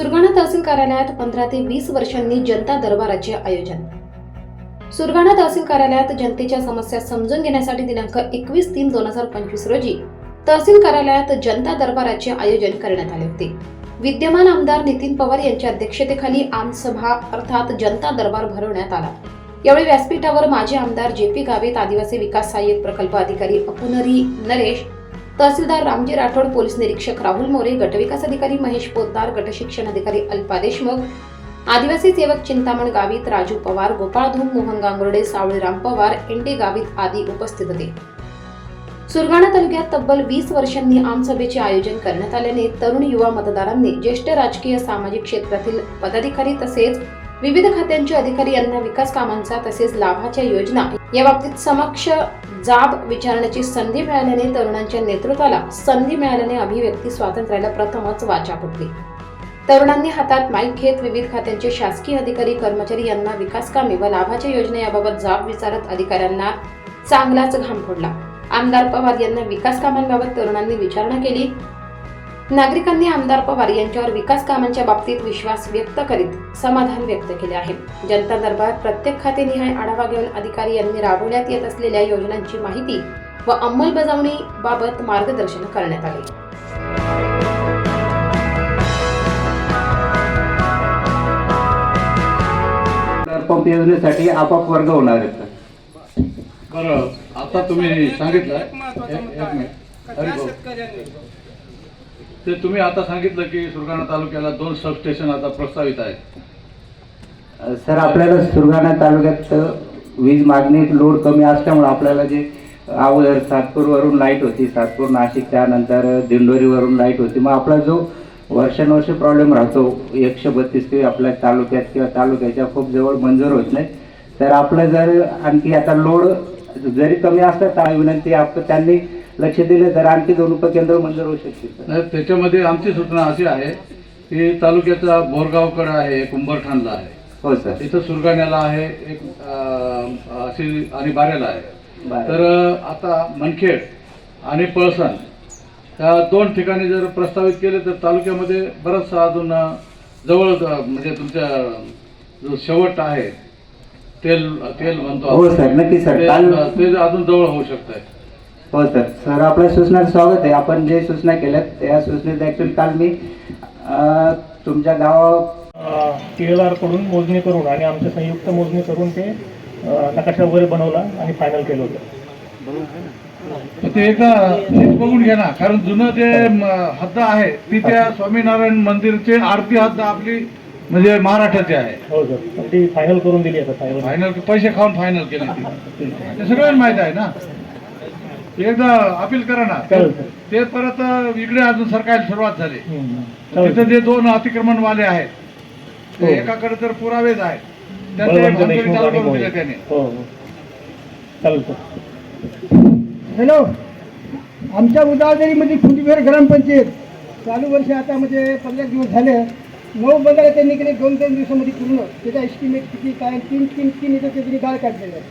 सुरगाणा तहसील कार्यालयात पंधरा ते वीस वर्षांनी जनता दरबाराचे आयोजन. सुरगाणा तहसील कार्यालयात जनतेच्या समस्या समजून घेण्यासाठी दिनांक एकवीस तीन दोन हजार पंचवीस रोजी तहसील कार्यालयात जनता दरबाराचे आयोजन करण्यात आले होते. विद्यमान आमदार नितीन पवार यांच्या अध्यक्षतेखाली आमसभा अर्थात जनता दरबार भरवण्यात आला. यावेळी व्यासपीठावर माजी आमदार जे पी गावित आदिवासी विकास सहाय्यक प्रकल्प अधिकारी अपुनरी नरेश तहसीलदार रामजी राठोड पोलीस निरीक्षक राहुल मोरे गटविकास अधिकारी महेश पोद्दार गटशिक्षण अधिकारी अल्पा देशमुख आदिवासी सेवक चिंतामण गावित राजू पवार गोपाळ धूम मोहन गांगुर्डे सावळीराम पवार एनडी गावित आदी उपस्थित होते. सुरगाणा तालुक्यात तब्बल वीस वर्षांनी आमसभेचे आयोजन करण्यात आल्याने तरुण युवा मतदारांनी ज्येष्ठ राजकीय सामाजिक क्षेत्रातील पदाधिकारी तसेच विविध खात्यांचे अधिकारी यांना विकास कामांचा तसेच लाभाच्या योजना या बाबतीत समक्ष जाब विचारण्याची संधी मिळाल्याने तरुणांच्या नेतृत्वाला संधी मिळाल्याने अभिव्यक्ती स्वातंत्र्याला प्रथमच वाचा फुटली. तरुणांनी हातात माईक घेत विविध खात्यांचे शासकीय अधिकारी कर्मचारी यांना विकास कामे व लाभाच्या योजना याबाबत जाब विचारत अधिकाऱ्यांना चांगलाच घाम फोडला. आमदार पवार यांना विकास कामांबाबत तरुणांनी विचारणा केली. नागरिकांनी आमदार पवार यांच्यावर विकास कामांच्या बाबतीत विश्वास व्यक्त करीत समाधान व्यक्त केले आहे. जनता दरबारात प्रत्येक खातेनिहाय आढावा घेऊन अधिकारी यांनी राबवण्यात येत असलेल्या योजनांची माहिती व अंमलबजावणी बाबत मार्गदर्शन करण्यात आले. पंप योजनेसाठी आपाप वर्ग होणार आहेत. बरं आता तुम्ही सांगितलं. एक मिनिट. ते तुम्ही आता सांगितलं की सुरगाणा तालुक्याला दोन सबस्टेशन आता प्रस्तावित आहेत. सर आपल्याला सुरगाणा तालुक्यात वीज मागणी लोड कमी असल्यामुळे आपल्याला जे अगोदर सातपूरवरून लाइट होती सातपूर नाशिक त्यानंतर दिंडोरीवरून लाइट होती. मग आपला जो वर्षानुवर्ष प्रॉब्लेम राहतो एकशे बत्तीस किंवा आपल्या तालुक्यात किंवा तालुक्याच्या खूप जवळ मंजूर होत नाही. तर आपलं जर आणखी आता लोड जरी कमी असलं तर विनंती आपण त्यांनी लक्ष दिले तर आणखी दोन उपकेंद्र मंजूर होऊ शकतील. नाही, त्याच्यामध्ये आमची सूचना अशी आहे की तालुक्याचा बोरगावकडे आहे एक उंबरठाणला आहे हो सर इथं सुरगाण्याला आहे एक अं, अशी आणि बाऱ्याला आहे. तर आता मनखेड आणि पळसण त्या दोन ठिकाणी जर प्रस्तावित केले तर तालुक्यामध्ये बरंचसं अजून अं, जवळ अं, म्हणजे तुमच्या जो शेवट आहे तेल तेल म्हणतो हो आपण. सर नक्की सर ते काल ते अजून जवळ होऊ शकत आहे हो सर सर आपल्या सूचनाचं स्वागत आहे. आपण जे सूचना केल्यात त्या सूचनेत ॲक्च्युली काल मी अं, तुमच्या गावा टी एल आरकडून मोजणी करून आणि आमच्या संयुक्त मोजणी करून ते अ, नकाशा वगैरे बनवला आणि फायनल केलं होतं. ते एकदा नीट बघून घ्या ना. कारण जुनं जे म, हद्द आहे ती त्या स्वामीनारायण मंदिरचे आरती हद्द आपली म्हणजे महाराष्ट्राची आहे. हो सर पण ती फायनल करून दिली आता फायनल फायनल पैसे खाऊन फायनल केले ती. ते सगळ्यांना माहीत आहे ना. एकदा अपील करा ना. ते परत इकडे अजून सरकायला सुरुवात झाली. चालेल. तिथे जे दोन अतिक्रमणवाले आहेत हो. ते एकाकडे तर पुरावेच आहेत. त्याने हो हो. हॅलो. आमच्या उदावदरीमध्ये खुंटीवेर ग्रामपंचायत चालू वर्ष आता म्हणजे पंधरा दिवस झाले. नऊ बंधारे त्यांनी केले दोन दोन दिवसामध्ये पूर्ण. त्याचा एस्टिमेट किती काय तीन तीन तीन इथं त्यांनी गाळ काढलेलं आहे.